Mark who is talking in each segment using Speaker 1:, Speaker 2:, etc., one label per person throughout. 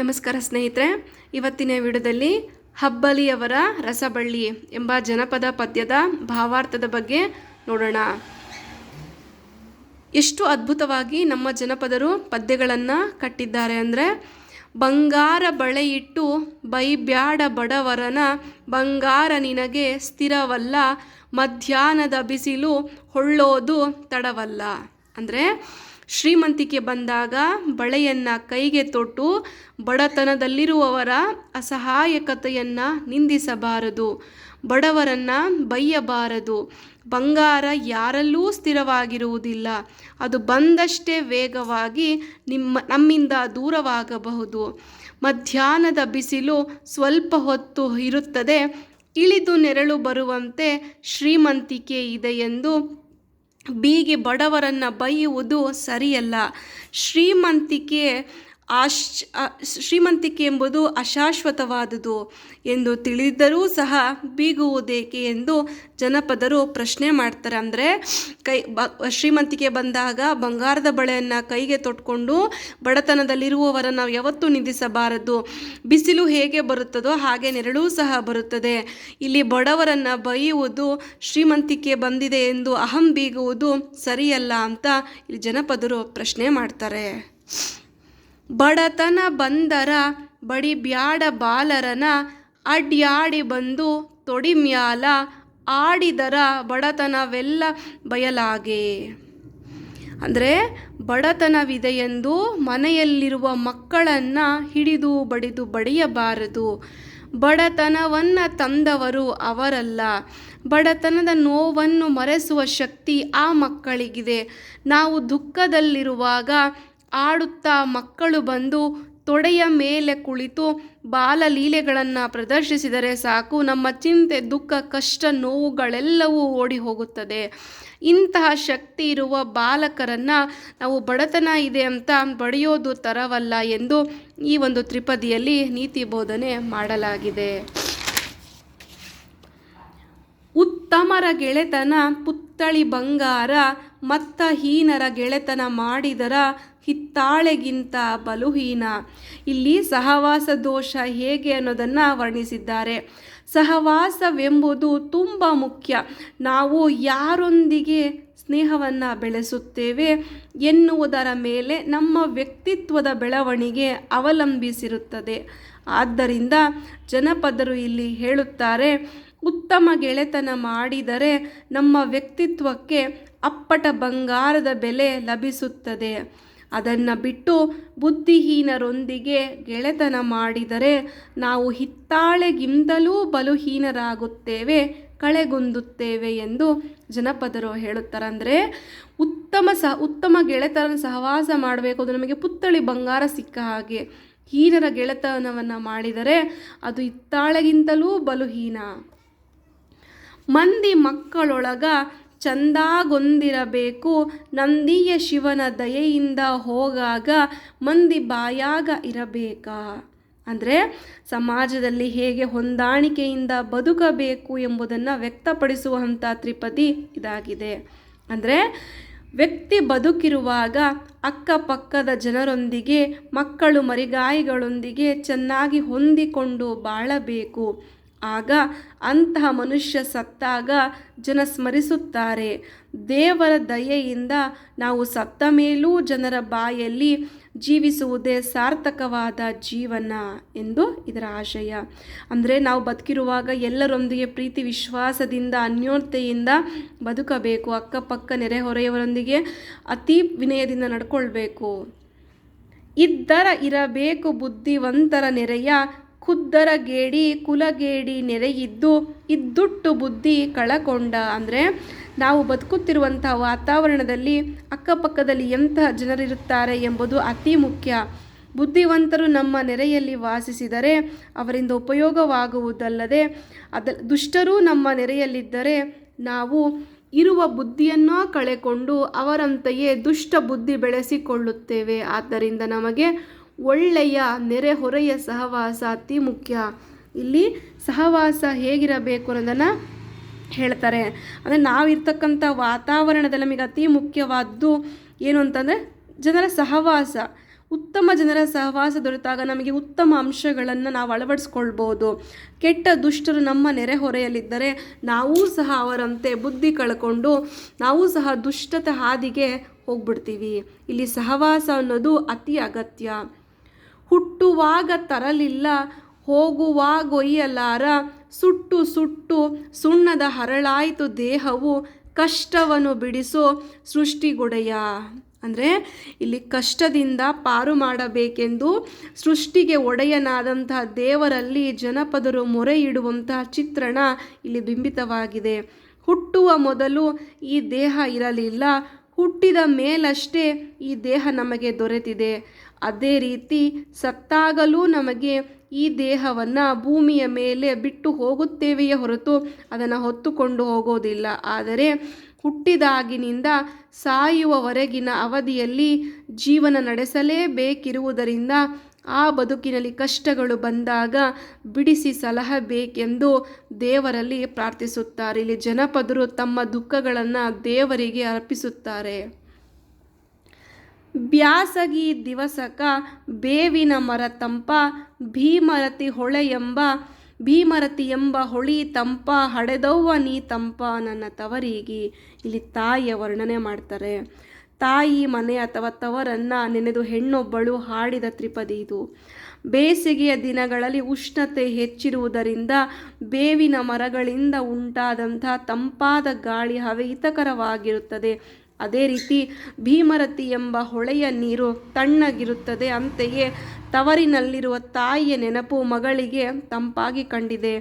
Speaker 1: ನಮಸ್ಕಾರ ಸ್ನೇಹಿತರೆ, ಇವತ್ತಿನ ವಿಡಿಯೋದಲ್ಲಿ ಹಬ್ಬಲಿಯವರ ರಸಬಳ್ಳಿ ಎಂಬ ಜನಪದ ಪದ್ಯದ ಭಾವಾರ್ಥದ ಬಗ್ಗೆ ನೋಡೋಣ. ಎಷ್ಟು ಅದ್ಭುತವಾಗಿ ನಮ್ಮ ಜನಪದರು ಪದ್ಯಗಳನ್ನು ಕಟ್ಟಿದ್ದಾರೆ ಅಂದರೆ, ಬಂಗಾರ ಬಳೆಯಿಟ್ಟು ಬೈಬ್ಯಾಡ ಬಡವರನ ಬಂಗಾರ ನಿನಗೆ ಸ್ಥಿರವಲ್ಲ, ಮಧ್ಯಾಹ್ನದ ಬಿಸಿಲು ಹೊಳ್ಳೋದು ತಡವಲ್ಲ. ಅಂದರೆ ಶ್ರೀಮಂತಿಕೆ ಬಂದಾಗ ಬಳೆಯನ್ನು ಕೈಗೆ ತೊಟ್ಟು ಬಡತನದಲ್ಲಿರುವವರ ಅಸಹಾಯಕತೆಯನ್ನು ನಿಂದಿಸಬಾರದು. ಬಡವರನ್ನು ಬೈಯಬಾರದು. ಬಂಗಾರ ಯಾರಲ್ಲೂ ಸ್ಥಿರವಾಗಿರುವುದಿಲ್ಲ. ಅದು ಬಂದಷ್ಟೇ ವೇಗವಾಗಿ ನಿಮ್ಮ, ನಮ್ಮಿಂದ ದೂರವಾಗಬಹುದು. ಮಧ್ಯಾಹ್ನದ ಬಿಸಿಲು ಸ್ವಲ್ಪ ಹೊತ್ತು ಇರುತ್ತದೆ. ಇಳಿದು ನೆರಳು ಬರುವಂತೆ ಶ್ರೀಮಂತಿಕೆ ಇದೆ ಎಂದು ಬೀಗಿ ಬಡವರನ್ನು ಬೈಯುವುದು ಸರಿಯಲ್ಲ. ಶ್ರೀಮಂತಿಕೆ ಆಶ್ ಶ್ರೀಮಂತಿಕೆ ಎಂಬುದು ಅಶಾಶ್ವತವಾದುದು ಎಂದು ತಿಳಿದರೂ ಸಹ ಬೀಗುವುದೇಕೆ ಎಂದು ಜನಪದರು ಪ್ರಶ್ನೆ ಮಾಡ್ತಾರೆ. ಅಂದರೆ ಕೈ ಬ, ಶ್ರೀಮಂತಿಕೆ ಬಂದಾಗ ಬಂಗಾರದ ಬಳೆಯನ್ನು ಕೈಗೆ ತೊಟ್ಕೊಂಡು ಬಡತನದಲ್ಲಿರುವವರನ್ನು ಯಾವತ್ತೂ ನಿಂದಿಸಬಾರದು. ಬಿಸಿಲು ಹೇಗೆ ಬರುತ್ತದೋ ಹಾಗೆ ನೆರಳೂ ಸಹ ಬರುತ್ತದೆ. ಇಲ್ಲಿ ಬಡವರನ್ನು ಬೈಯುವುದು ಶ್ರೀಮಂತಿಕೆ ಬಂದಿದೆ ಎಂದು ಅಹಂ ಬೀಗುವುದು ಸರಿಯಲ್ಲ ಅಂತ ಇಲ್ಲಿ ಜನಪದರು ಪ್ರಶ್ನೆ ಮಾಡ್ತಾರೆ. ಬಡತನ ಬಂದರ ಬಡಿ ಬ್ಯಾಡ ಬಾಲರನ ಅಡ್ಯಾಡಿ ಬಂದು ತೊಡಿಮ್ಯಾಲ ಆಡಿದರ ಬಡತನವೆಲ್ಲ ಬಯಲಾಗೆ. ಅಂದರೆ ಬಡತನವಿದೆ ಎಂದು ಮನೆಯಲ್ಲಿರುವ ಮಕ್ಕಳನ್ನು ಹಿಡಿದು ಬಡಿದು ಬಡಿಯಬಾರದು. ಬಡತನವನ್ನು ತಂದವರು ಅವರಲ್ಲ. ಬಡತನದ ನೋವನ್ನು ಮರೆಸುವ ಶಕ್ತಿ ಆ ಮಕ್ಕಳಿಗಿದೆ. ನಾವು ದುಃಖದಲ್ಲಿರುವಾಗ ಆಡುತ್ತಾ ಮಕ್ಕಳು ಬಂದು ತೊಡೆಯ ಮೇಲೆ ಕುಳಿತು ಬಾಲಲೀಲೆಗಳನ್ನು ಪ್ರದರ್ಶಿಸಿದರೆ ಸಾಕು. ನಮ್ಮ ಚಿಂತೆ, ದುಃಖ, ಕಷ್ಟ, ನೋವುಗಳೆಲ್ಲವೂ ಓಡಿ ಹೋಗುತ್ತದೆ ಇಂತಹ ಶಕ್ತಿ ಇರುವ ಬಾಲಕರನ್ನು ನಾವು ಬಡತನ ಇದೆ ಅಂತ ಬಡಿಯೋದು ತರವಲ್ಲ ಎಂದು ಈ ಒಂದು ತ್ರಿಪದಿಯಲ್ಲಿ ನೀತಿ ಬೋಧನೆ ಮಾಡಲಾಗಿದೆ. ಉತ್ತಮರ ಗೆಳೆತನ ಪುತ್ತಳಿ ಬಂಗಾರ ಮತ್ತ ಹೀನರ ಗೆಳೆತನ ಮಾಡಿದರ ಹಿತ್ತಾಳೆಗಿಂತ ಬಲುಹೀನ. ಇಲ್ಲಿ ಸಹವಾಸ ದೋಷ ಹೇಗೆ ಅನ್ನೋದನ್ನು ವರ್ಣಿಸಿದ್ದಾರೆ. ಸಹವಾಸವೆಂಬುದು ತುಂಬ ಮುಖ್ಯ. ನಾವು ಯಾರೊಂದಿಗೆ ಸ್ನೇಹವನ್ನು ಬೆಳೆಸುತ್ತೇವೆ ಎನ್ನುವುದರ ಮೇಲೆ ನಮ್ಮ ವ್ಯಕ್ತಿತ್ವದ ಬೆಳವಣಿಗೆ ಅವಲಂಬಿಸಿರುತ್ತದೆ. ಆದ್ದರಿಂದ ಜನಪದರು ಇಲ್ಲಿ ಹೇಳುತ್ತಾರೆ, ಉತ್ತಮ ಗೆಳೆತನ ಮಾಡಿದರೆ ನಮ್ಮ ವ್ಯಕ್ತಿತ್ವಕ್ಕೆ ಅಪ್ಪಟ ಬಂಗಾರದ ಬೆಲೆ ಲಭಿಸುತ್ತದೆ. ಅದನ್ನು ಬಿಟ್ಟು ಬುದ್ಧಿಹೀನರೊಂದಿಗೆ ಗೆಳೆತನ ಮಾಡಿದರೆ ನಾವು ಹಿತ್ತಾಳೆಗಿಂತಲೂ ಬಲುಹೀನರಾಗುತ್ತೇವೆ, ಕಳೆಗುಂದುತ್ತೇವೆ ಎಂದು ಜನಪದರು ಹೇಳುತ್ತಾರೆ. ಅಂದರೆ ಉತ್ತಮ ಸಹ, ಉತ್ತಮ ಗೆಳೆತನ ಸಹವಾಸ ಮಾಡಬೇಕು ಅದು ನಮಗೆ ಪುತ್ತಳಿ ಬಂಗಾರ ಸಿಕ್ಕ ಹಾಗೆ. ಹೀನರ ಗೆಳೆತನವನ್ನು ಮಾಡಿದರೆ ಅದು ಹಿತ್ತಾಳೆಗಿಂತಲೂ ಬಲುಹೀನ. ಮಂದಿ ಮಕ್ಕಳೊಳಗ ಚಂದಾಗೊಂದಿರಬೇಕು. ನಂದಿಯ ಶಿವನ ದಯೆಯಿಂದ ಹೋಗಾಗ ಮಂದಿ ಬಾಯಾಗ ಇರಬೇಕಾ? ಅಂದರೆ ಸಮಾಜದಲ್ಲಿ ಹೇಗೆ ಹೊಂದಾಣಿಕೆಯಿಂದ ಬದುಕಬೇಕು ಎಂಬುದನ್ನು ವ್ಯಕ್ತಪಡಿಸುವಂಥ ತ್ರಿಪದಿ ಇದಾಗಿದೆ. ಅಂದರೆ ವ್ಯಕ್ತಿ ಬದುಕಿರುವಾಗ ಅಕ್ಕಪಕ್ಕದ ಜನರೊಂದಿಗೆ, ಮಕ್ಕಳು ಮರಿಗಾಯಿಗಳೊಂದಿಗೆ ಚೆನ್ನಾಗಿ ಹೊಂದಿಕೊಂಡು ಬಾಳಬೇಕು. ಆಗ ಅಂತಹ ಮನುಷ್ಯ ಸತ್ತಾಗ ಜನ ಸ್ಮರಿಸುತ್ತಾರೆ. ದೇವರ ದಯೆಯಿಂದ ನಾವು ಸತ್ತ ಮೇಲೂ ಜನರ ಬಾಯಲ್ಲಿ ಜೀವಿಸುವುದೇ ಸಾರ್ಥಕವಾದ ಜೀವನ ಎಂದು ಇದರ ಆಶಯ. ಅಂದರೆ ನಾವು ಬದುಕಿರುವಾಗ ಎಲ್ಲರೊಂದಿಗೆ ಪ್ರೀತಿ, ವಿಶ್ವಾಸದಿಂದ, ಅನ್ಯೋನ್ಯತೆಯಿಂದ ಬದುಕಬೇಕು. ಅಕ್ಕಪಕ್ಕ ನೆರೆಹೊರೆಯವರೊಂದಿಗೆ ಅತಿ ವಿನಯದಿಂದ ನಡ್ಕೊಳ್ಬೇಕು. ಇದ್ದರ ಇರಬೇಕು ಬುದ್ಧಿವಂತರ ನೆರೆಯ ಖುದ್ದರ ಗೇಡಿ, ಕುಲಗೇಡಿ ನೆರೆಯಿದ್ದು ಇದ್ದುಟ್ಟು ಬುದ್ಧಿ ಕಳಕೊಂಡ. ಅಂದರೆ ನಾವು ಬದುಕುತ್ತಿರುವಂಥ ವಾತಾವರಣದಲ್ಲಿ ಅಕ್ಕಪಕ್ಕದಲ್ಲಿ ಎಂತಹ ಜನರಿರುತ್ತಾರೆ ಎಂಬುದು ಅತಿ ಮುಖ್ಯ. ಬುದ್ಧಿವಂತರು ನಮ್ಮ ನೆರೆಯಲ್ಲಿ ವಾಸಿಸಿದರೆ ಅವರಿಂದ ಉಪಯೋಗವಾಗುವುದಲ್ಲದೆ ಅದ ದುಷ್ಟರೂ ನಮ್ಮ ನೆರೆಯಲ್ಲಿದ್ದರೆ ನಾವು ಇರುವ ಬುದ್ಧಿಯನ್ನೋ ಕಳೆಕೊಂಡು ಅವರಂತೆಯೇ ದುಷ್ಟ ಬುದ್ಧಿ ಬೆಳೆಸಿಕೊಳ್ಳುತ್ತೇವೆ. ಆದ್ದರಿಂದ ನಮಗೆ ಒಳ್ಳೆಯ ನೆರೆಹೊರೆಯ ಸಹವಾಸ, ಅತಿ ಮುಖ್ಯ. ಇಲ್ಲಿ ಸಹವಾಸ ಹೇಗಿರಬೇಕು ಅನ್ನೋದನ್ನು ಹೇಳ್ತಾರೆ. ಅಂದರೆ ನಾವಿರ್ತಕ್ಕಂಥ ವಾತಾವರಣದಲ್ಲಿ ನಮಗೆ ಅತಿ ಮುಖ್ಯವಾದ್ದು ಏನು ಅಂತಂದರೆ ಜನರ ಸಹವಾಸ. ಉತ್ತಮ ಜನರ ಸಹವಾಸ ದೊರೆತಾಗ ನಮಗೆ ಉತ್ತಮ ಅಂಶಗಳನ್ನು ನಾವು ಅಳವಡಿಸ್ಕೊಳ್ಬೋದು. ಕೆಟ್ಟ ದುಷ್ಟರು ನಮ್ಮ ನೆರೆಹೊರೆಯಲ್ಲಿದ್ದರೆ ನಾವೂ ಸಹ ಅವರಂತೆ ಬುದ್ಧಿ ಕಳ್ಕೊಂಡು ನಾವೂ ಸಹ ದುಷ್ಟತೆ ಹಾದಿಗೆ ಹೋಗ್ಬಿಡ್ತೀವಿ. ಇಲ್ಲಿ ಸಹವಾಸ ಅನ್ನೋದು ಅತಿ ಅಗತ್ಯ. ಹುಟ್ಟುವಾಗ ತರಲಿಲ್ಲ, ಹೋಗುವಾಗೊಯ್ಯಲಾರ. ಸುಟ್ಟು ಸುಟ್ಟು ಸುಣ್ಣದ ಹರಳಾಯಿತು ದೇಹವು, ಕಷ್ಟವನ್ನು ಬಿಡಿಸೋ ಸೃಷ್ಟಿಗೊಡೆಯ. ಅಂದರೆ ಇಲ್ಲಿ ಕಷ್ಟದಿಂದ ಪಾರು ಮಾಡಬೇಕೆಂದು ಸೃಷ್ಟಿಗೆ ಒಡೆಯನಾದಂತಹ ದೇವರಲ್ಲಿ ಜನಪದರು ಮೊರೆ ಇಡುವಂತಹ ಚಿತ್ರಣ ಇಲ್ಲಿ ಬಿಂಬಿತವಾಗಿದೆ. ಹುಟ್ಟುವ ಮೊದಲು ಈ ದೇಹ ಇರಲಿಲ್ಲ, ಹುಟ್ಟಿದ ಮೇಲಷ್ಟೇ ಈ ದೇಹ ನಮಗೆ ದೊರೆತಿದೆ. ಅದೇ ರೀತಿ ಸತ್ತಾಗಲೂ ನಮಗೆ ಈ ದೇಹವನ್ನು ಭೂಮಿಯ ಮೇಲೆ ಬಿಟ್ಟು ಹೋಗುತ್ತೇವೆಯೇ ಹೊರತು ಅದನ್ನು ಹೊತ್ತುಕೊಂಡು ಹೋಗೋದಿಲ್ಲ. ಆದರೆ ಹುಟ್ಟಿದಾಗಿನಿಂದ ಸಾಯುವವರೆಗಿನ ಅವಧಿಯಲ್ಲಿ ಜೀವನ ನಡೆಸಲೇಬೇಕಿರುವುದರಿಂದ ಆ ಬದುಕಿನಲ್ಲಿ ಕಷ್ಟಗಳು ಬಂದಾಗ ಬಿಡಿಸಿ ಸಲಹಬೇಕೆಂದು ದೇವರಲ್ಲಿ ಪ್ರಾರ್ಥಿಸುತ್ತಾರೆ. ಇಲ್ಲಿ ಜನಪದರು ತಮ್ಮ ದುಃಖಗಳನ್ನು ದೇವರಿಗೆ ಅರ್ಪಿಸುತ್ತಾರೆ. ಬ್ಯಾಸಗಿ ದಿವಸಕ ಬೇವಿನ ಮರ ತಂಪ, ಭೀಮರತಿ ಹೊಳೆ ಎಂಬ, ಭೀಮರತಿ ಎಂಬ ಹೊಳಿ ತಂಪ ಹಡೆದವ್ವ ನೀ ತಂಪ ನನ್ನ ತವರಿಗೆ. ಇಲ್ಲಿ ತಾಯಿಯ ವರ್ಣನೆ ಮಾಡ್ತಾರೆ. ತಾಯಿ ಮನೆ ಅಥವಾ ತವರನ್ನು ನೆನೆದು ಹೆಣ್ಣೊಬ್ಬಳು ಹಾಡಿದ ತ್ರಿಪದಿ ಇದು. ಬೇಸಿಗೆಯ ದಿನಗಳಲ್ಲಿ ಉಷ್ಣತೆ ಹೆಚ್ಚಿರುವುದರಿಂದ ಬೇವಿನ ಮರಗಳಿಂದ ಉಂಟಾದಂಥ ತಂಪಾದ ಗಾಳಿ ಹವೆ ಹಿತಕರವಾಗಿರುತ್ತದೆ. ಅದೇ ರೀತಿ ಭೀಮರತಿ ಎಂಬ ಹೊಳೆಯ ನೀರು ತಣ್ಣಗಿರುತ್ತದೆ. ಅಂತೆಯೇ ತವರಿನಲ್ಲಿರುವ ತಾಯಿಯ ನೆನಪು ಮಗಳಿಗೆ ತಂಪಾಗಿ ಕಂಡಿದೆ.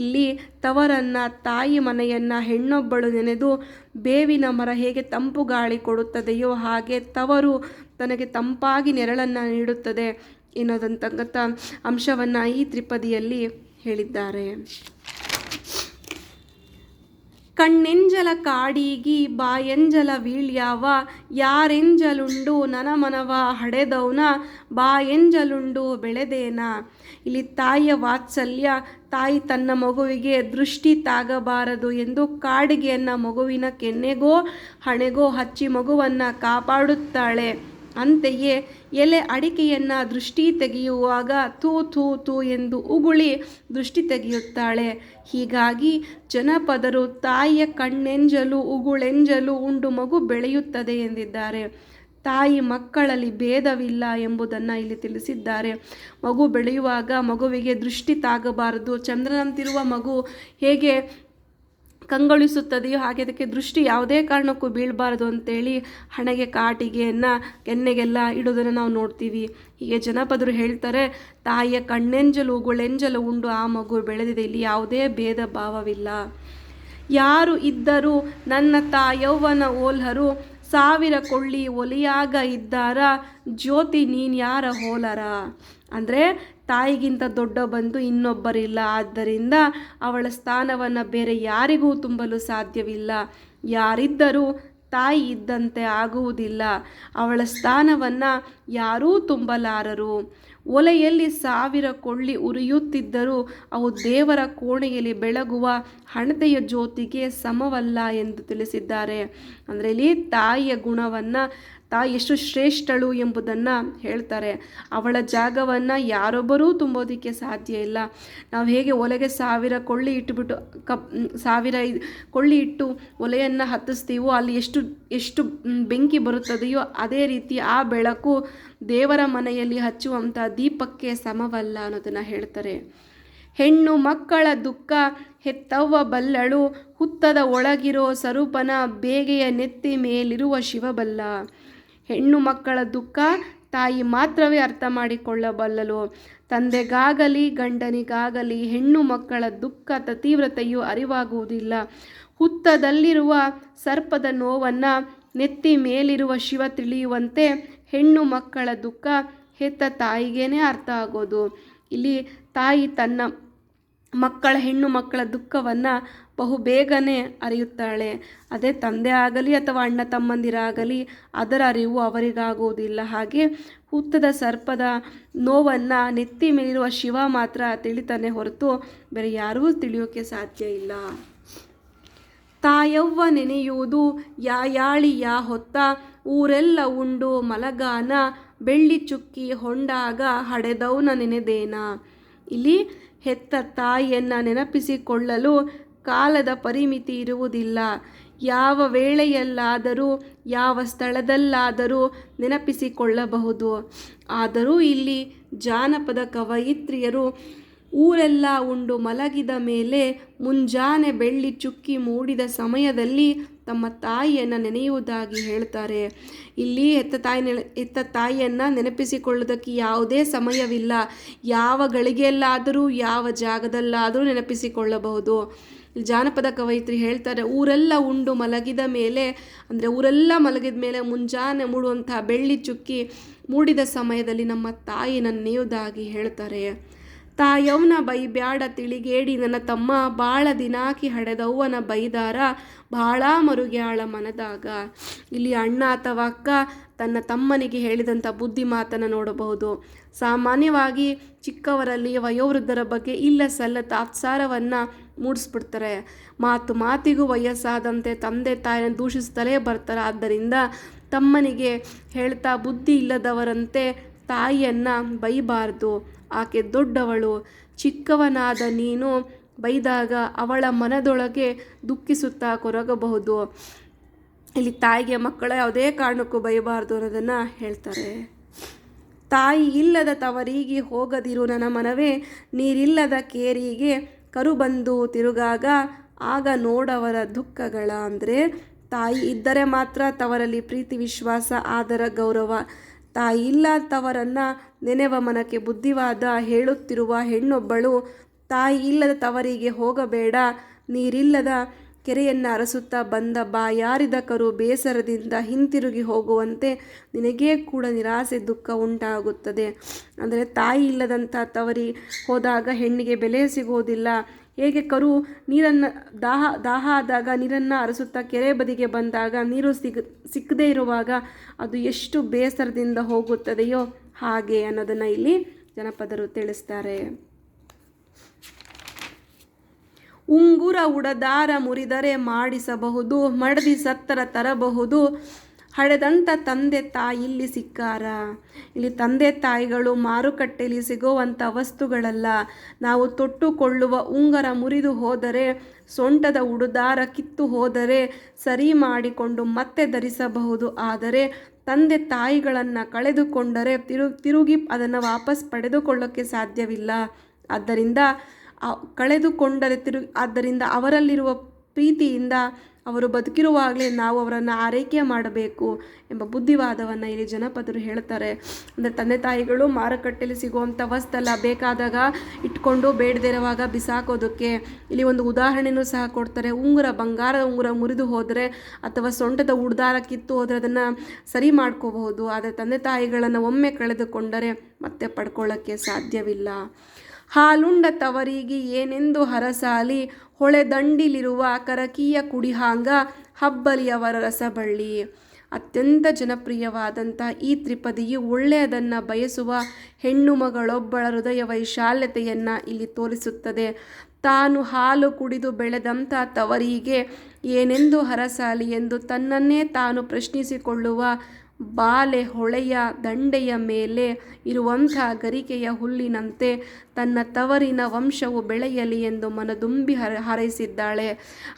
Speaker 1: ಇಲ್ಲಿ ತವರನ್ನು ತಾಯಿ ಮನೆಯನ್ನು ಹೆಣ್ಣೊಬ್ಬಳು ನೆನೆದು ಬೇವಿನ ಮರ ಹೇಗೆ ತಂಪು ಗಾಳಿ ಕೊಡುತ್ತದೆಯೋ ಹಾಗೆ ತವರು ತನಗೆ ತಂಪಾಗಿ ನೆರಳನ್ನು ನೀಡುತ್ತದೆ ಎನ್ನೋದಂತಕ್ಕಂಥ ಅಂಶವನ್ನು ಈ ತ್ರಿಪದಿಯಲ್ಲಿ ಹೇಳಿದ್ದಾರೆ. ಕಣ್ಣೆಂಜಲ ಕಾಡಿಗಿ, ಬಾಯೆಂಜಲ ವೀಳ್ಯಾವ, ಯಾರೆಂಜಲುಂಡು ನನಮನವ ಹಡೆದವನ ಬಾಯೆಂಜಲುಂಡು ಬೆಳೆದೇನ. ಇಲ್ಲಿ ತಾಯಿಯ ವಾತ್ಸಲ್ಯ, ತಾಯಿ ತನ್ನ ಮಗುವಿಗೆ ದೃಷ್ಟಿ ತಾಗಬಾರದು ಎಂದು ಕಾಡಿಗೆಯನ್ನು ಮಗುವಿನ ಕೆನ್ನೆಗೋ, ಹಣೆಗೋ ಹಚ್ಚಿ ಮಗುವನ್ನು ಕಾಪಾಡುತ್ತಾಳೆ. ಅಂತೆಯೇ ಎಲೆ ಅಡಿಕೆಯನ್ನು ದೃಷ್ಟಿ ತೆಗೆಯುವಾಗ ತೂ ತೂ ತೂ ಎಂದು ಉಗುಳಿ ದೃಷ್ಟಿ ತೆಗೆಯುತ್ತಾಳೆ. ಹೀಗಾಗಿ ಜನಪದರು ತಾಯಿಯ ಕಣ್ಣೆಂಜಲು ಉಗುಳೆಂಜಲು ಉಂಡು ಮಗು ಬೆಳೆಯುತ್ತದೆ ಎಂದಿದ್ದಾರೆ. ತಾಯಿ ಮಕ್ಕಳಲ್ಲಿ ಭೇದವಿಲ್ಲ ಎಂಬುದನ್ನು ಇಲ್ಲಿ ತಿಳಿಸಿದ್ದಾರೆ. ಮಗು ಬೆಳೆಯುವಾಗ ಮಗುವಿಗೆ ದೃಷ್ಟಿ ತಾಗಬಾರದು. ಚಂದ್ರನಂತಿರುವ ಮಗು ಹೇಗೆ ಕಂಗೊಳಿಸುತ್ತದೆಯೋ ಹಾಗೆ ಅದಕ್ಕೆ ದೃಷ್ಟಿ ಯಾವುದೇ ಕಾರಣಕ್ಕೂ ಬೀಳಬಾರ್ದು ಅಂತೇಳಿ ಹಣೆಗೆ ಕಾಟಿಗೆಯನ್ನು, ಕೆನ್ನೆಗೆಲ್ಲ ಇಡೋದನ್ನು ನಾವು ನೋಡ್ತೀವಿ. ಹೀಗೆ ಜನಪದರು ಹೇಳ್ತಾರೆ, ತಾಯಿಯ ಕಣ್ಣೆಂಜಲು, ಗುಳೆಂಜಲು ಉಂಡು ಆ ಮಗು ಬೆಳೆದಿದೆ. ಇಲ್ಲಿ ಯಾವುದೇ ಭೇದ ಭಾವವಿಲ್ಲ. ಯಾರು ಇದ್ದರೂ ನನ್ನ ತಾಯವ್ವನ ಓಲ್ಹರು ಸಾವಿರ ಕೊಳ್ಳಿ ಒಲಿಯಾಗ ಇದ್ದಾರ, ಜ್ಯೋತಿ ನೀನು ಯಾರ ಹೋಲರ? ಅಂದರೆ ತಾಯಿಗಿಂತ ದೊಡ್ಡ ಬಂದು ಇನ್ನೊಬ್ಬರಿಲ್ಲ. ಆದ್ದರಿಂದ ಅವಳ ಸ್ಥಾನವನ್ನು ಬೇರೆ ಯಾರಿಗೂ ತುಂಬಲು ಸಾಧ್ಯವಿಲ್ಲ. ಯಾರಿದ್ದರೂ ತಾಯಿ ಇದ್ದಂತೆ ಆಗುವುದಿಲ್ಲ. ಅವಳ ಸ್ಥಾನವನ್ನು ಯಾರೂ ತುಂಬಲಾರರು. ಒಲೆಯಲ್ಲಿ ಸಾವಿರ ಕೊಳ್ಳಿ ಉರಿಯುತ್ತಿದ್ದರೂ ಅವು ದೇವರ ಕೋಣೆಯಲ್ಲಿ ಬೆಳಗುವ ಹಣತೆಯ ಜ್ಯೋತಿಗೆ ಸಮವಲ್ಲ ಎಂದು ತಿಳಿಸಿದ್ದಾರೆ. ಅಂದರೆ ಇಲ್ಲಿ ತಾಯಿಯ ಗುಣವನ್ನು ತಾಯಿ ಎಷ್ಟು ಶ್ರೇಷ್ಠಳು ಎಂಬುದನ್ನು ಹೇಳ್ತಾರೆ. ಅವಳ ಜಾಗವನ್ನು ಯಾರೊಬ್ಬರೂ ತುಂಬೋದಕ್ಕೆ ಸಾಧ್ಯ ಇಲ್ಲ. ನಾವು ಹೇಗೆ ಒಲೆಗೆ ಸಾವಿರ ಕೊಳ್ಳಿ ಇಟ್ಟುಬಿಟ್ಟು, ಕಪ್ ಸಾವಿರ ಕೊಳ್ಳಿ ಇಟ್ಟು ಒಲೆಯನ್ನು ಹತ್ತಿಸ್ತೀವೋ, ಅಲ್ಲಿ ಎಷ್ಟು ಎಷ್ಟು ಬೆಂಕಿ ಬರುತ್ತದೆಯೋ ಅದೇ ರೀತಿ ಆ ಬೆಳಕು ದೇವರ ಮನೆಯಲ್ಲಿ ಹಚ್ಚುವಂಥ ದೀಪಕ್ಕೆ ಸಮವಲ್ಲ ಅನ್ನೋದನ್ನು ಹೇಳ್ತಾರೆ. ಹೆಣ್ಣು ಮಕ್ಕಳ ದುಃಖ ಹೆತ್ತವ್ವ ಬಲ್ಲಳು, ಹುತ್ತದ ಒಳಗಿರೋ ಸರೂಪನ ಬೇಗೆಯ ನೆತ್ತಿ ಮೇಲಿರುವ ಶಿವಬಲ್ಲ. ಹೆಣ್ಣು ಮಕ್ಕಳ ದುಃಖ ತಾಯಿ ಮಾತ್ರವೇ ಅರ್ಥ ಮಾಡಿಕೊಳ್ಳಬಲ್ಲಲು ತಂದೆಗಾಗಲಿ, ಗಂಡನಿಗಾಗಲಿ ಹೆಣ್ಣು ಮಕ್ಕಳ ದುಃಖದ ತೀವ್ರತೆಯು ಅರಿವಾಗುವುದಿಲ್ಲ. ಹುತ್ತದಲ್ಲಿರುವ ಸರ್ಪದ ನೋವನ್ನು ನೆತ್ತಿ ಮೇಲಿರುವ ಶಿವ ತಿಳಿಯುವಂತೆ ಹೆಣ್ಣು ಮಕ್ಕಳ ದುಃಖ ಹೆತ್ತ ತಾಯಿಗೇನೆ ಅರ್ಥ ಆಗೋದು. ಇಲ್ಲಿ ತಾಯಿ ತನ್ನ ಮಕ್ಕಳ ಹೆಣ್ಣು ಮಕ್ಕಳ ದುಃಖವನ್ನು ಬಹು ಬೇಗನೆ ಅರಿಯುತ್ತಾಳೆ. ಅದೇ ತಂದೆ ಆಗಲಿ ಅಥವಾ ಅಣ್ಣ ತಮ್ಮಂದಿರಾಗಲಿ ಅದರ ಅರಿವು ಅವರಿಗಾಗುವುದಿಲ್ಲ. ಹಾಗೆ ಹುತ್ತದ ಸರ್ಪದ ನೋವನ್ನು ನೆತ್ತಿ ಮೇಲಿರುವ ಶಿವ ಮಾತ್ರ ತಿಳಿತಾನೆ ಹೊರತು ಬೇರೆ ಯಾರೂ ತಿಳಿಯೋಕೆ ಸಾಧ್ಯ ಇಲ್ಲ. ತಾಯವ್ವ ನೆನೆಯುವುದು ಯಾಯಾಳಿ ಯಾ ಹೊತ್ತ? ಊರೆಲ್ಲ ಉಂಡು ಮಲಗಾನ? ಬೆಳ್ಳಿ ಚುಕ್ಕಿ ಹೊಂಡಾಗ ಹಡೆದವನ ನೆನೆದೇನ? ಇಲ್ಲಿ ಹೆತ್ತ ತಾಯಿಯನ್ನು ನೆನಪಿಸಿಕೊಳ್ಳಲು ಕಾಲದ ಪರಿಮಿತಿ ಇರುವುದಿಲ್ಲ. ಯಾವ ವೇಳೆಯಲ್ಲಾದರೂ, ಯಾವ ಸ್ಥಳದಲ್ಲಾದರೂ ನೆನಪಿಸಿಕೊಳ್ಳಬಹುದು. ಆದರೂ ಇಲ್ಲಿ ಜಾನಪದ ಕವಯಿತ್ರಿಯರು ಊರೆಲ್ಲ ಉಂಡು ಮಲಗಿದ ಮೇಲೆ ಮುಂಜಾನೆ ಬೆಳ್ಳಿ ಚುಕ್ಕಿ ಮೂಡಿದ ಸಮಯದಲ್ಲಿ ತಮ್ಮ ತಾಯಿಯನ್ನು ನೆನೆಯುವುದಾಗಿ ಹೇಳ್ತಾರೆ. ಇಲ್ಲಿ ಹೆತ್ತ ತಾಯಿ ಹೆತ್ತ ತಾಯಿಯನ್ನು ನೆನಪಿಸಿಕೊಳ್ಳೋದಕ್ಕೆ ಯಾವುದೇ ಸಮಯವಿಲ್ಲ. ಯಾವ ಗಳಿಗೆಯಲ್ಲಾದರೂ, ಯಾವ ಜಾಗದಲ್ಲಾದರೂ ನೆನಪಿಸಿಕೊಳ್ಳಬಹುದು. ಜಾನಪದ ಕವಯಿತ್ರಿ ಹೇಳ್ತಾರೆ, ಊರೆಲ್ಲ ಉಂಡು ಮಲಗಿದ ಮೇಲೆ, ಅಂದರೆ ಊರೆಲ್ಲ ಮಲಗಿದ ಮೇಲೆ ಮುಂಜಾನೆ ಮೂಡುವಂತಹ ಬೆಳ್ಳಿ ಚುಕ್ಕಿ ಮೂಡಿದ ಸಮಯದಲ್ಲಿ ನಮ್ಮ ತಾಯಿ ನೆನೆಯುವುದಾಗಿ ಹೇಳ್ತಾರೆ. ತಾಯವ್ನ ಬೈ ಬ್ಯಾಡ ತಿಳಿಗೇಡಿ, ನನ್ನ ತಮ್ಮ ಬಾಳ ದಿನಾಕಿ ಹಡೆದವ್ವನ ಬೈದಾರ ಭಾಳ ಮರುಗ್ಯಾಳ ಮನದಾಗ. ಇಲ್ಲಿ ಅಣ್ಣ ಅಥವಾ ಅಕ್ಕ ತನ್ನ ತಮ್ಮನಿಗೆ ಹೇಳಿದಂಥ ಬುದ್ಧಿ ಮಾತನ್ನು ನೋಡಬಹುದು. ಸಾಮಾನ್ಯವಾಗಿ ಚಿಕ್ಕವರಲ್ಲಿ ವಯೋವೃದ್ಧರ ಬಗ್ಗೆ ಇಲ್ಲ ಸಲ್ಲ ತಾತ್ಸಾರವನ್ನು ಮೂಡಿಸ್ಬಿಡ್ತಾರೆ. ಮಾತು ಮಾತಿಗೂ ವಯಸ್ಸಾದಂತೆ ತಂದೆ ತಾಯಿನ ದೂಷಿಸ್ತಲೇ ಬರ್ತಾರೆ. ಆದ್ದರಿಂದ ತಮ್ಮನಿಗೆ ಹೇಳ್ತಾ ಬುದ್ಧಿ ಇಲ್ಲದವರಂತೆ ತಾಯಿಯನ್ನು ಬೈಬಾರ್ದು. ಆಕೆ ದೊಡ್ಡವಳು. ಚಿಕ್ಕವನಾದ ನೀನು ಬೈದಾಗ ಅವಳ ಮನದೊಳಗೆ ದುಃಖಿಸುತ್ತಾ ಕೊರಗಬಹುದು. ಇಲ್ಲಿ ತಾಯಿಗೆ ಮಕ್ಕಳ ಯಾವುದೇ ಕಾರಣಕ್ಕೂ ಬೈಬಾರ್ದು ಅನ್ನೋದನ್ನು ಹೇಳ್ತಾರೆ. ತಾಯಿ ಇಲ್ಲದ ತವರಿಗೆ ಹೋಗದಿರು ನನ್ನ ಮನವೇ, ನೀರಿಲ್ಲದ ಕೇರಿಗೆ ಕರು ಬಂದು ತಿರುಗಾಗ, ಆಗ ನೋಡವರ ದುಃಖಗಳ ಅಂದರೆ ತಾಯಿ ಇದ್ದರೆ ಮಾತ್ರ ತವರಲ್ಲಿ ಪ್ರೀತಿ, ವಿಶ್ವಾಸ, ಆದರ, ಗೌರವ. ತಾಯಿ ಇಲ್ಲ ತವರನ್ನು ನೆನೆವ ಮನಕ್ಕೆ ಬುದ್ಧಿವಾದ ಹೇಳುತ್ತಿರುವ ಹೆಣ್ಣೊಬ್ಬಳು, ತಾಯಿ ಇಲ್ಲದ ತವರಿಗೆ ಹೋಗಬೇಡ, ನೀರಿಲ್ಲದ ಕೆರೆಯನ್ನು ಅರಸುತ್ತಾ ಬಂದ ಬಾಯಾರಿದ ಕರು ಬೇಸರದಿಂದ ಹಿಂತಿರುಗಿ ಹೋಗುವಂತೆ ನಿನಗೇ ಕೂಡ ನಿರಾಸೆ ದುಃಖ ಉಂಟಾಗುತ್ತದೆ. ಅಂದರೆ ತಾಯಿ ಇಲ್ಲದಂಥ ತವರಿ ಹೋದಾಗ ಹೆಣ್ಣಿಗೆ ಬೆಲೆ ಸಿಗುವುದಿಲ್ಲ. ಹೇಗೆ ಕರು, ನೀರನ್ನು ದಾಹ ದಾಹ ಆದಾಗ ನೀರನ್ನು ಅರಸುತ್ತಾ ಕೆರೆ ಬದಿಗೆ ಬಂದಾಗ ನೀರು ಸಿಗ್, ಸಿಕ್ಕದೇ ಇರುವಾಗ ಅದು ಎಷ್ಟು ಬೇಸರದಿಂದ ಹೋಗುತ್ತದೆಯೋ ಹಾಗೆ ಅನ್ನೋದನ್ನು ಇಲ್ಲಿ ಜನಪದರು ತಿಳಿಸ್ತಾರೆ. ಉಂಗುರ ಉಡದಾರ ಮುರಿದರೆ ಮಾಡಿಸಬಹುದು, ಮಡದಿ ಸತ್ತರ ತರಬಹುದು. ಹಳೆದಂಥ ತಂದೆ ತಾಯಿ ಇಲ್ಲಿ ಸಿಕ್ಕಾರ? ಇಲ್ಲಿ ತಂದೆ ತಾಯಿಗಳು ಮಾರುಕಟ್ಟೆಯಲ್ಲಿ ಸಿಗುವಂಥ ವಸ್ತುಗಳಲ್ಲ. ನಾವು ತೊಟ್ಟುಕೊಳ್ಳುವ ಉಂಗರ ಮುರಿದು ಹೋದರೆ, ಸೊಂಟದ ಉಡುದಾರ ಕಿತ್ತು ಹೋದರೆ ಸರಿ ಮಾಡಿಕೊಂಡು ಮತ್ತೆ ಧರಿಸಬಹುದು. ಆದರೆ ತಂದೆ ತಾಯಿಗಳನ್ನು ಕಳೆದುಕೊಂಡರೆ ತಿರು, ತಿರುಗಿ ಅದನ್ನು ವಾಪಸ್ ಪಡೆದುಕೊಳ್ಳೋಕ್ಕೆ ಸಾಧ್ಯವಿಲ್ಲ. ಆದ್ದರಿಂದ ಕಳೆದುಕೊಂಡರೆ ತಿರು ಆದ್ದರಿಂದ ಅವರಲ್ಲಿರುವ ಪ್ರೀತಿಯಿಂದ ಅವರು ಬದುಕಿರುವಾಗಲೇ ನಾವು ಅವರನ್ನು ಆರೈಕೆ ಮಾಡಬೇಕು ಎಂಬ ಬುದ್ಧಿವಾದವನ್ನು ಇಲ್ಲಿ ಜನಪದರು ಹೇಳ್ತಾರೆ. ಅಂದರೆ ತಂದೆ ತಾಯಿಗಳು ಮಾರುಕಟ್ಟೆಯಲ್ಲಿ ಸಿಗುವಂಥ ವಸ್ತಲ್ಲ ಬೇಕಾದಾಗ ಇಟ್ಕೊಂಡು ಬೇಡದಿರುವಾಗ ಬಿಸಾಕೋದಕ್ಕೆ. ಇಲ್ಲಿ ಒಂದು ಉದಾಹರಣೆಯೂ ಸಹ ಕೊಡ್ತಾರೆ. ಉಂಗುರ ಬಂಗಾರದ ಉಂಗುರ ಮುರಿದು ಹೋದರೆ ಅಥವಾ ಸೊಂಟದ ಉಡ್ದಾರ ಕಿತ್ತು ಹೋದರೆ ಅದನ್ನು ಸರಿ ಮಾಡ್ಕೋಬಹುದು. ಆದರೆ ತಂದೆ ತಾಯಿಗಳನ್ನು ಒಮ್ಮೆ ಕಳೆದುಕೊಂಡರೆ ಮತ್ತೆ ಪಡ್ಕೊಳ್ಳೋಕ್ಕೆ ಸಾಧ್ಯವಿಲ್ಲ. ಹಾಲುಂಡ ತವರಿಗೆ ಏನೆಂದು ಹರಸಾಲಿ ಹೊಳೆದಂಡಿಲಿರುವ ಕರಕೀಯ ಕುಡಿಹಾಂಗ ಹಬ್ಬಲಿಯವರ ರಸಬಳ್ಳಿ. ಅತ್ಯಂತ ಜನಪ್ರಿಯವಾದಂಥ ಈ ತ್ರಿಪದಿಯು ಒಳ್ಳೆಯದನ್ನು ಬಯಸುವ ಹೆಣ್ಣು ಮಗಳೊಬ್ಬಳ ಹೃದಯ ವೈಶಾಲ್ಯತೆಯನ್ನು ಇಲ್ಲಿ ತೋರಿಸುತ್ತದೆ. ತಾನು ಹಾಲು ಕುಡಿದು ಬೆಳೆದಂಥ ತವರಿಗೆ ಏನೆಂದು ಹರಸಾಲಿ ಎಂದು ತನ್ನನ್ನೇ ತಾನು ಪ್ರಶ್ನಿಸಿಕೊಳ್ಳುವ ಬಾಲೆ ಹೊಳೆಯ ದಂಡೆಯ ಮೇಲೆ ಇರುವಂಥ ಗರಿಕೆಯ ಹುಲ್ಲಿನಂತೆ ತನ್ನ ತವರಿನ ವಂಶವು ಬೆಳೆಯಲಿ ಎಂದು ಮನದುಂಬಿ ಹರ, ಹಾರೈಸಿದ್ದಾಳೆ.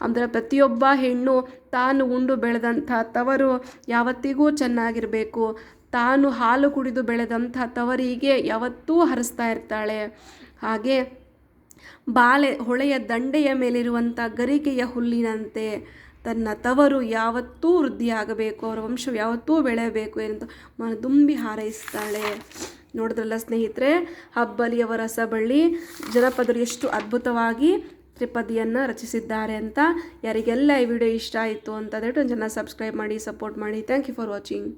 Speaker 1: ಅಂದರೆ ಪ್ರತಿಯೊಬ್ಬ ಹೆಣ್ಣು ತಾನು ಉಂಡು ಬೆಳೆದಂಥ ತವರು ಯಾವತ್ತಿಗೂ ಚೆನ್ನಾಗಿರಬೇಕು. ತಾನು ಹಾಲು ಕುಡಿದು ಬೆಳೆದಂಥ ತವರಿಗೆ ಯಾವತ್ತೂ ಹರಿಸ್ತಾ ಇರ್ತಾಳೆ. ಹಾಗೆ ಬಾಲೆ ಹೊಳೆಯ ದಂಡೆಯ ಮೇಲಿರುವಂಥ ಗರಿಕೆಯ ಹುಲ್ಲಿನಂತೆ ತನ್ನ ತವರು ಯಾವತ್ತೂ ವೃದ್ಧಿಯಾಗಬೇಕು, ಅವರ ವಂಶವು ಯಾವತ್ತೂ ಬೆಳೆಯಬೇಕು ಎಂದು ಮನದುಂಬಿ ಹಾರೈಸ್ತಾಳೆ. ನೋಡಿದ್ರಲ್ಲ ಸ್ನೇಹಿತರೆ ಹಬ್ಬಲಿಯವ ರಸಬಳ್ಳಿ ಜನಪದರು ಎಷ್ಟು ಅದ್ಭುತವಾಗಿ ತ್ರಿಪದಿಯನ್ನು ರಚಿಸಿದ್ದಾರೆ ಅಂತ ಯಾರಿಗೆಲ್ಲ ಈ ವಿಡಿಯೋ ಇಷ್ಟ ಆಯಿತು ಅಂತ ಹೇಳ್ಬಿಟ್ಟು ಜನ ಸಬ್ಸ್ಕ್ರೈಬ್ ಮಾಡಿ ಸಪೋರ್ಟ್ ಮಾಡಿ. Thank you for watching